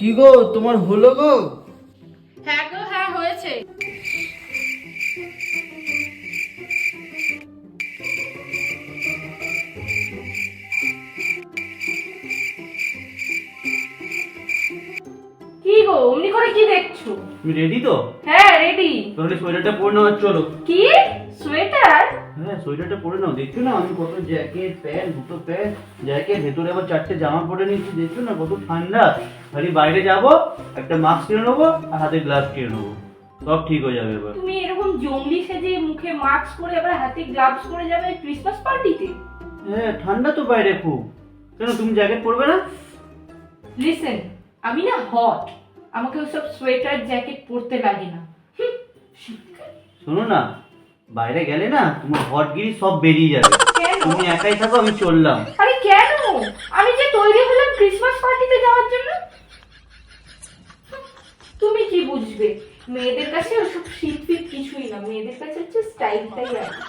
কি গো তোমার হলো গো? হ্যাঁ গো হ্যাঁ হয়েছে। কি গো অমনি করে কি দেখছ? তুমি রেডি তো? হ্যাঁ রেডি তাহলে সোয়েটারটা পরে নাও চলো। কি? সোয়েটার হ্যাঁ সোয়েটারটা পরে নাও। দেখছ না আমি কত জ্যাকেট প্যান্ট দুটো প্যান্ট জ্যাকেট ভেতরে আবার চারটে জামা পরে নিয়েছি দেখছ না কত ঠান্ডা। খালি বাইরে যাব একটা মাস্ক কিনে নেব আর হাতে গ্লাভস কিনে নেব। সব ঠিক হয়ে যাবে এবার। তুমি এরকম জঙ্গলি সেজে মুখে মাস্ক পরে আবার হাতে গ্লাভস পরে যাবে ক্রিসমাস পার্টিতে হ্যাঁ ঠান্ডা তো বাইরে খুব। কেন তুমি জ্যাকেট পরবে না? লিসেন আমি না হট আমাকে ওসব সোয়েটার জ্যাকেট পরতে লাগে না। শোনো না বাইরে গেলে না তোমার হটগিরি সব বেরিয়ে যাবে। তুমি একাই থাকো আমি চললাম। আরে কেন? আমি যে তৈরি হলাম ক্রিসমাস পার্টিতে যাওয়ার জন্য? তুমি কি বুঝবে? মেয়েদের কাছে ওসব শীত ফিট কিছুই না। মেয়েদের কাছে হচ্ছে স্টাইলটাই আছে